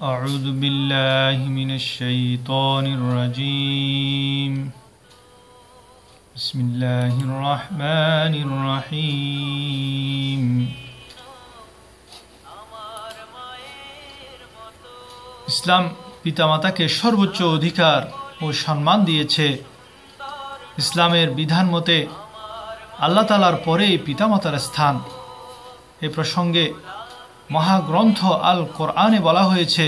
أعوذ بالله من الشيطان الرجيم بسم الله الرحمن الرحيم ইসলাম পিতামাতাকে সর্বোচ্চ অধিকার ও সম্মান দিয়েছে ইসলামের বিধান মতে আল্লাহ তালার পরেই পিতামাতার স্থান এ প্রসঙ্গে মহাগ্রন্থ আল কোরআনে বলা হয়েছে,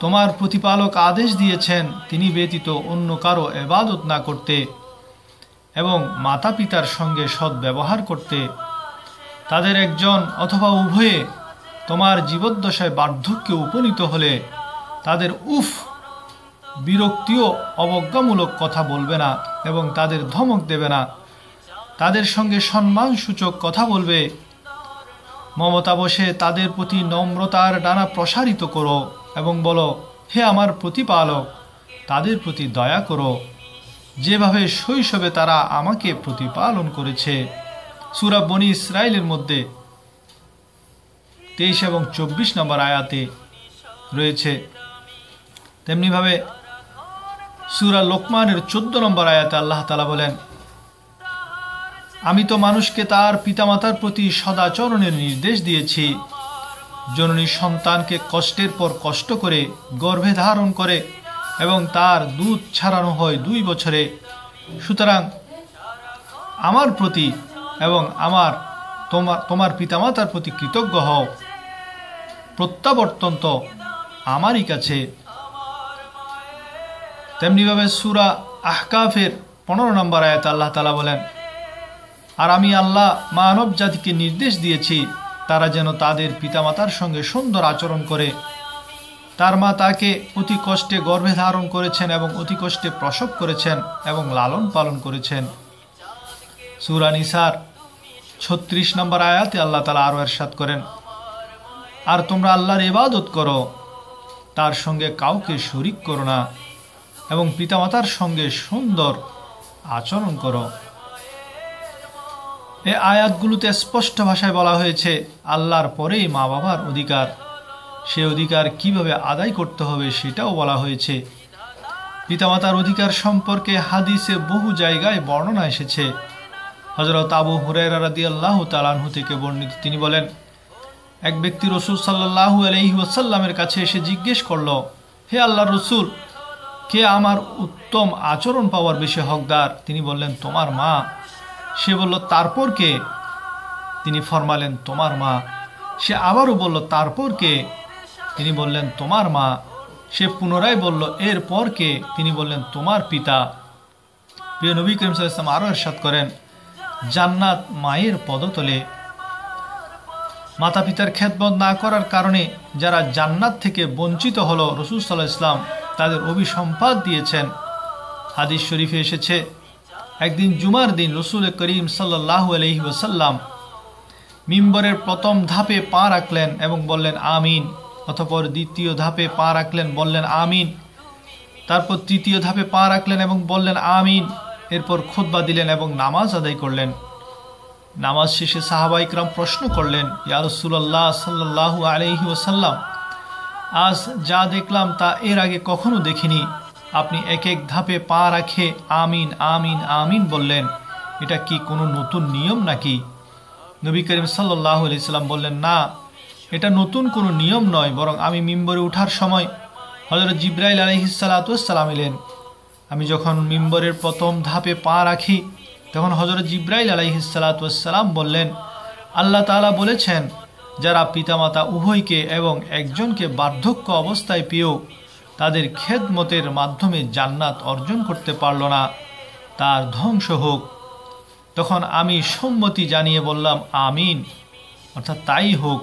তোমার প্রতিপালক আদেশ দিয়েছেন, তিনি ব্যতীত অন্য কারও এবাদত না করতে এবং মাতা পিতার সঙ্গে সদ্ব্যবহার করতে। তাদের একজন অথবা উভয়ে তোমার জীবদ্দশায় বার্ধক্যে উপনীত হলে তাদের উফ, বিরক্তিও অবজ্ঞামূলক কথা বলবে না এবং তাদের ধমক দেবে না। তাদের সঙ্গে সম্মানসূচক কথা বলবে মমতা বসে তাদের প্রতি নম্রতার ডানা প্রসারিত করো এবং বলো, হে আমার প্রতিপালক, তাদের প্রতি দয়া করো। যেভাবে শৈশবে তারা আমাকে প্রতিপালন করেছে। সুরা বনি ইসরায়েলের মধ্যে তেইশ এবং চব্বিশ নম্বর আয়াতে রয়েছে। তেমনিভাবে সুরা লোকমানের চোদ্দ নম্বর আয়াতে আল্লাহ তালা বলেন আমি তো মানুষকে তার পিতামাতার প্রতি সদাচরণের নির্দেশ দিয়েছি। জননী সন্তানকে কষ্টের পর কষ্ট করে গর্ভে ধারণ করে এবং তার দুধ ছাড়ানো হয় দুই বছরে। সুতরাং আমার প্রতি এবং আমার তোমার তোমার পিতামাতার প্রতি কৃতজ্ঞ হও। প্রত্যাবর্তন তো আমারই কাছে। তেমনিভাবে সুরা আহকাফের পনেরো নম্বর আয়াত আল্লাহ তালা বলেন আর আমি আল্লাহ মানব জাতিকে নির্দেশ দিয়েছি, তারা যেন তাদের পিতামাতার সঙ্গে সুন্দর আচরণ করে। তার মা তাকে অতি কষ্টে গর্ভে ধারণ করেছেন এবং অতি কষ্টে প্রসব করেছেন এবং লালন পালন করেছেন। সুরা নিসার ছত্রিশ নম্বর আয়াতে আল্লাহ তালা আরও এরশাদ করেন, আর তোমরা আল্লাহর ইবাদত করো, তার সঙ্গে কাউকে শরিক করো না এবং পিতামাতার সঙ্গে সুন্দর আচরণ করো। এ আয়াতগুলোতে স্পষ্ট ভাষায় বলা হয়েছে, আল্লাহর পরেই মা বাবার অধিকার। সে অধিকার কীভাবে আদায় করতে হবে সেটাও বলা হয়েছে। পিতামাতার অধিকার সম্পর্কে হাদিসে বহু জায়গায় বর্ণনা এসেছে। হজরত আবু হুরাইরা রাদি আল্লাহ তালানহু থেকে বর্ণিত তিনি বলেন, এক ব্যক্তি রসুল সাল্লাহু আলহি ওসাল্লামের কাছে এসে জিজ্ঞেস করল, হে আল্লাহ রসুল, কে আমার উত্তম আচরণ পাওয়ার বেশি হকদার? তিনি বললেন, তোমার মা। সে বলল, তারপর কে? তিনি ফরমালেন, তোমার মা। সে আবারও বলল, তারপর কে? তিনি বললেন, তোমার মা। সে পুনরায় বলল, এরপর কে? তিনি বললেন, তোমার পিতা। প্রিয় নবী করিম সাল্লাম আরও এরশাদ করেন, জান্নাত মায়ের পদতলে। মাতা পিতার খেদমত না করার কারণে যারা জান্নাত থেকে বঞ্চিত হলো রসুল সাল্লাহ ইসলাম তাদের অভিসম্পাদ দিয়েছেন। হাদিস শরীফে এসেছে একদিন জুমার দিন রসুল করিম সাল্লাহ আলহি ওসাল্লাম মিম্বরের প্রথম ধাপে পা রাখলেন এবং বললেন, আমিন। অতপর দ্বিতীয় ধাপে পা রাখলেন, বললেন, আমিন। তারপর তৃতীয় ধাপে পা রাখলেন এবং বললেন, আমিন। এরপর খোদবা দিলেন এবং নামাজ আদায় করলেন। নামাজ শেষে সাহাবাইকরাম প্রশ্ন করলেন ইয়ারসুল্লাহ সাল্লাহ আলহি ওসাল্লাম আজ যা দেখলাম তা এর আগে কখনো দেখিনি। আপনি এক এক ধাপে পা রাখে আমিন আমিন আমিন বললেন। এটা কি কোনো নতুন নিয়ম নাকি? নবী করিম সাল্লাহ আলাইসাল্লাম বললেন, না, এটা নতুন কোনো নিয়ম নয়, বরং আমি মিম্বরে উঠার সময় হজরত জিব্রাইল আলহিসাল্লাতাম এলেন। আমি যখন মিম্বরের প্রথম ধাপে পা রাখি, তখন হজরত জিব্রাইল আলহিসাল্লাতাম বললেন, আল্লাহ তালা বলেছেন, যারা পিতামাতা উভয়কে এবং একজনকে বার্ধক্য অবস্থায় পেয়েও তাদের খেদমতের মাধ্যমে জান্নাত অর্জন করতে পারল না। তার ধ্বংস হোক। তখন আমি সম্মতি জানিয়ে বললাম, আমিন। অর্থাৎ তাই হোক।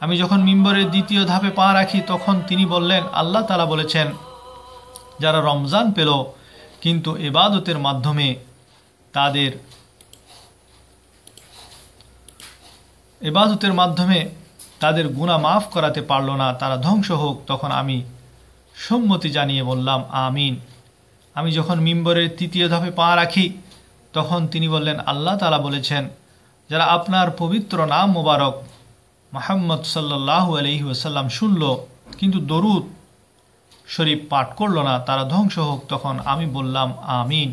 আমি যখন মিম্বরের দ্বিতীয় ধাপে পা রাখি, তখন তিনি বললেন, আল্লাহ তালা বলেছেন, যারা রমজান পেল, কিন্তু এবাদতের মাধ্যমে তাদের এবাদতের মাধ্যমে তাদের গুণা মাফ করাতে পারল না, তারা ধ্বংস হোক। তখন আমি সম্মতি জানিয়ে বললাম, আমিন। আমি যখন মিম্বরের তৃতীয় ধাপে পা রাখি, তখন তিনি বললেন, আল্লাহ তালা বলেছেন, যারা আপনার পবিত্র নাম মোবারক মাহমদ সাল্লাহ আলহি শুনল, কিন্তু দরুদ শরীফ পাঠ করল না, তারা ধ্বংস হোক। তখন আমি বললাম, আমিন।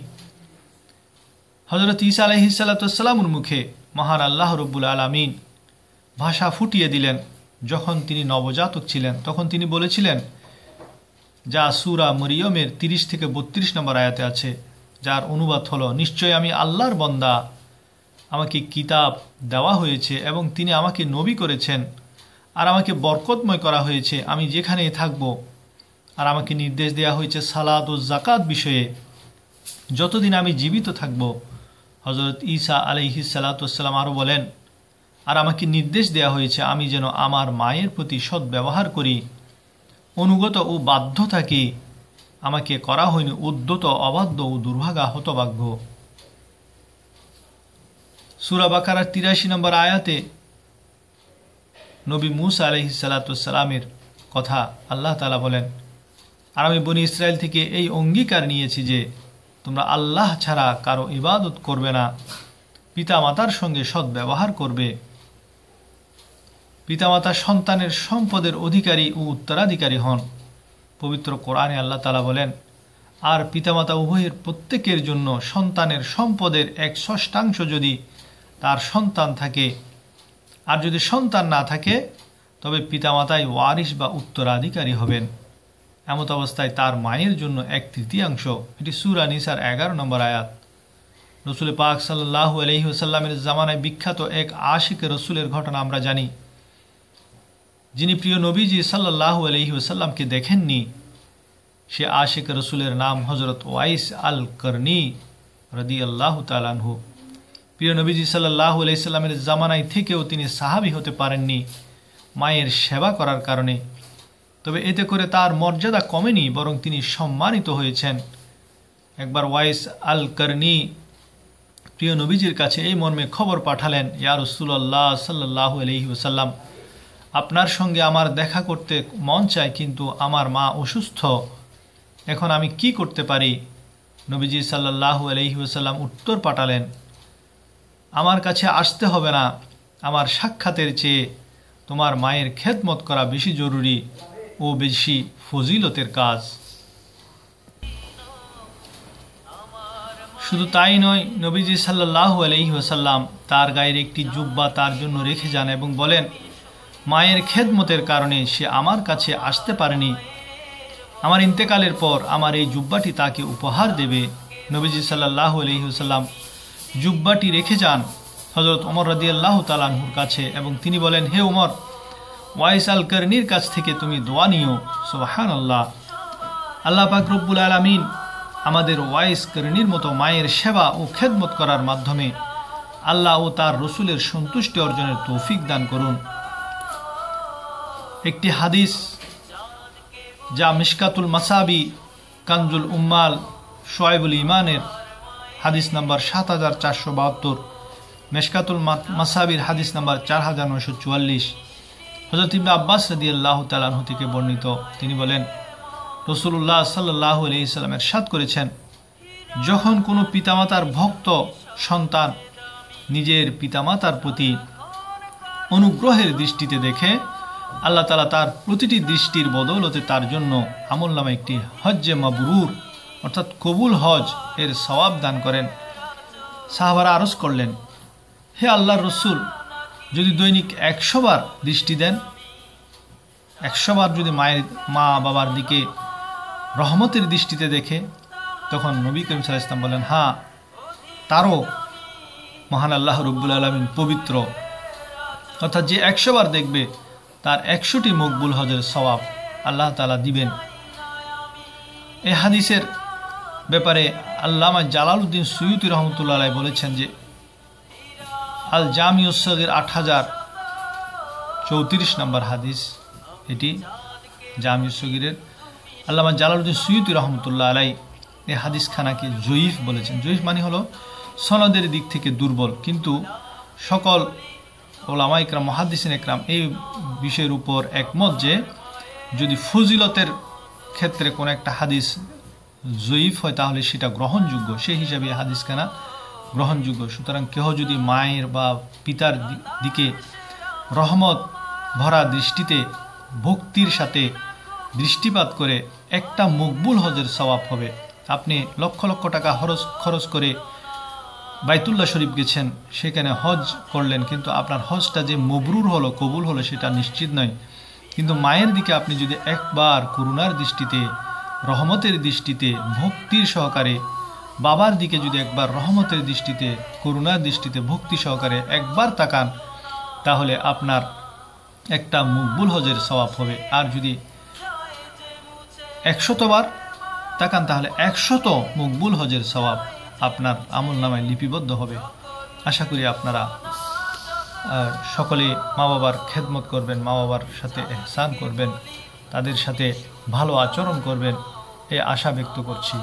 হজরত ইসা আলহিসাল্লাতুসাল্লামুর মুখে মহান আল্লাহ রব্বুল আলমিন ভাষা ফুটিয়ে দিলেন। যখন তিনি নবজাতক ছিলেন, তখন তিনি বলেছিলেন যা সুরা মরিয়মের তিরিশ থেকে বত্রিশ নম্বর আয়াতে আছে, যার অনুবাদ হলো, নিশ্চয় আমি আল্লাহর বন্দা। আমাকে কিতাব দেওয়া হয়েছে এবং তিনি আমাকে নবী করেছেন। আর আমাকে বরকতময় করা হয়েছে। আমি যেখানেই থাকব। আর আমাকে নির্দেশ দেওয়া হয়েছে সালাদ ও জাকাত বিষয়ে। যতদিন আমি জীবিত থাকব। হজরত ঈসা আলহি সালাতাম আরও বলেন, আর আমাকে নির্দেশ দেওয়া হয়েছে, আমি যেন আমার মায়ের প্রতি সদ্ব্যবহার করি। অনুগত ও বাধ্য থাকি আমাকে করা হয়নি উদ্যত, অবাধ্য ও দুর্ভাগা হতভাগ্য। সুরাবাকার তিরাশি নম্বর আয়াতে নবী মুসা আলহি সালাতামের কথা আল্লাহ তালা বলেন, আর আমি বনি ইসরায়েল থেকে এই অঙ্গীকার নিয়েছি যে, তোমরা আল্লাহ ছাড়া কারও ইবাদত করবে না পিতা মাতার সঙ্গে সদ্ব্যবহার করবে পিতামাতা সন্তানের সম্পদের অধিকারী ও উত্তরাধিকারী হন। পবিত্র কোরআনে আল্লাহ তালা বলেন, আর পিতামাতা উভয়ের প্রত্যেকের জন্য সন্তানের সম্পদের এক ষষ্ঠাংশ যদি তার সন্তান থাকে, আর যদি সন্তান না থাকে, তবে পিতামাতাই ওয়ারিস বা উত্তরাধিকারী হবেন। এমত অবস্থায় তার মায়ের জন্য এক তৃতীয়াংশ। এটি সুরা নিসার এগারো নম্বর আয়াত। রসুল পাক সাল্লাহ আলহিহসাল্লামের জামানায় বিখ্যাত এক আশিক রসুলের ঘটনা আমরা জানি। যিনি প্রিয় নবীজি সাল্লাহ আলহি ওসাল্লামকে দেখেননি, সে আশিক রসুলের নাম হজরত ওয়াইস আল করনি রদি আল্লাহ তালানহু প্রিয় নবীজি সাল্লাহ আলাইসাল্লামের জামানায় থেকেও তিনি সাহাবি হতে পারেননি মায়ের সেবা করার কারণে। তবে এতে করে তার মর্যাদা কমেনি, বরং তিনি সম্মানিত হয়েছেন। একবার ওয়াইস আল করনি প্রিয় নবীজির কাছে এই মর্মে খবর পাঠালেন, ইয়া রসুল্লাহ সাল্লাহ আলহি ওসাল্লাম আপনার সঙ্গে আমার দেখা করতে মন চায়, কিন্তু আমার মা অসুস্থ। এখন আমি কি করতে পারি? নবীজি সাল্লাহ আলহি ওসাল্লাম উত্তর পাঠালেন, আমার কাছে আসতে হবে না। আমার সাক্ষাতের চেয়ে তোমার মায়ের খেদমত করা বেশি জরুরি ও বেশি ফজিলতের কাজ। শুধু তাই নয়, নবীজি সাল্লাহ আলহি ওসাল্লাম তার গায়ের একটি জুব্বা তার জন্য রেখে যান এবং বলেন মায়ের খেদমতের কারণে সে আমার কাছে আসতে পারেনি। আমার ইন্তেকালের পর আমার এই জুব্বাটি তাকে উপহার দেবে। নবীজি সাল্লাহ আলহিহসাল্লাম জুব্বাটি রেখে যান হজরত ওমর রদি আল্লাহ তালাহুর কাছে এবং তিনি বলেন, হে ওমর ওয়াইস আল করনির কাছ থেকে তুমি দোয়া নিও। সোহান আল্লাহ আল্লাহ পাক রব্বুল আলমিন আমাদের ওয়াইস করনির মতো মায়ের সেবা ও খেদমত করার মাধ্যমে আল্লাহ ও তার রসুলের সন্তুষ্টি অর্জনের তৌফিক দান করুন। একটি হাদিস যা মিশকাতুল মাসাবি, কানজুল উম্মাল, সোয়াইবুল ইমানের হাদিস নাম্বার সাত হাজার চারশো বাহাত্তর, মেশকাতুল মাসাবির হাদিস নাম্বার চার হাজার নয়শো চুয়াল্লিশ। হজরত ইবনা আব্বাস রদি আল্লাহ তালাহ থেকে বর্ণিত। তিনি বলেন রসুল্লাহ সাল্লাহ আলি সাদ করেছেন, যখন কোনো পিতামাতার ভক্ত সন্তান নিজের পিতামাতার প্রতি অনুগ্রহের দৃষ্টিতে দেখে আল্লাহ তালা তার প্রতিটি দৃষ্টির বদৌলতে তার জন্য আমল নামে একটি হজ্জে মাবরুর, অর্থাৎ কবুল হজ এর সবাব দান করেন। সাহাবারা আরজ করলেন, হে আল্লাহর রসুল, যদি দৈনিক একশো বার দৃষ্টি দেন, একশো বার যদি মায়ের, মা বাবার দিকে রহমতের দৃষ্টিতে দেখে, তখন নবী করিম সাল ইসলাম বলেন হ্যাঁ তারও মহান আল্লাহ রব্বুল আলমিন পবিত্র। অর্থাৎ যে একশো বার দেখবে তার একশোটি মকবুল হজের সবাব আল্লাহ তালা দিবেন। এ হাদিসের ব্যাপারে আল্লামা জালালউদ্দিন সৈয়দ রহমতুল্লাহ বলেছেন যে, আল জামিউসগের আট হাজার চৌত্রিশ নম্বর হাদিস, এটি জামিউসগিরের আল্লামা জালালউদ্দিন সৈয়দ রহমতুল্লাহ আলাই এ হাদিস খানাকে জয়ীফ বলেছেন। জয়ীফ মানে হলো সনদের দিক থেকে দুর্বল, কিন্তু সকল ওলামা ইকরাম, মহাদিসিন একরাম এই বিষয়ের উপর একমত যে, যদি ফজিলতের ক্ষেত্রে কোনো একটা হাদিস জয়ীফ হয়, তাহলে সেটা গ্রহণযোগ্য। সেই হিসাবে হাদিস কেনা গ্রহণযোগ্য। সুতরাং কেহ যদি মায়ের বা পিতার দিকে রহমত ভরা দৃষ্টিতে ভক্তির সাথে দৃষ্টিপাত করে, একটা মকবুল হজের সওয়াব হবে। আপনি লক্ষ লক্ষ টাকা খরচ খরচ করে বাইতুল্লাহ শরীফ গেছেন, সেখানে হজ করলেন, কিন্তু আপনার হজটা যে মবরুর হলো, কবুল হলো, সেটা নিশ্চিত নয়। কিন্তু মায়ের দিকে আপনি যদি একবার করুণার দৃষ্টিতে, রহমতের দৃষ্টিতে, ভক্তির সহকারে, বাবার দিকে যদি একবার রহমতের দৃষ্টিতে, করুণার দৃষ্টিতে ভক্তি সহকারে একবার তাকান, তাহলে আপনার একটা মকবুল হজের স্বভাব হবে। আর যদি একশতবার তাকান, তাহলে একশত মকবুল হজের স্বভাব আপনার আমল নামায় লিপিবদ্ধ হবে। আশা করি আপনারা সকলে মা বাবার খেদমত করবেন মা বাবার সাথে এহসান করবেন, তাদের সাথে ভালো আচরণ করবেন, এ আশা ব্যক্ত করছি।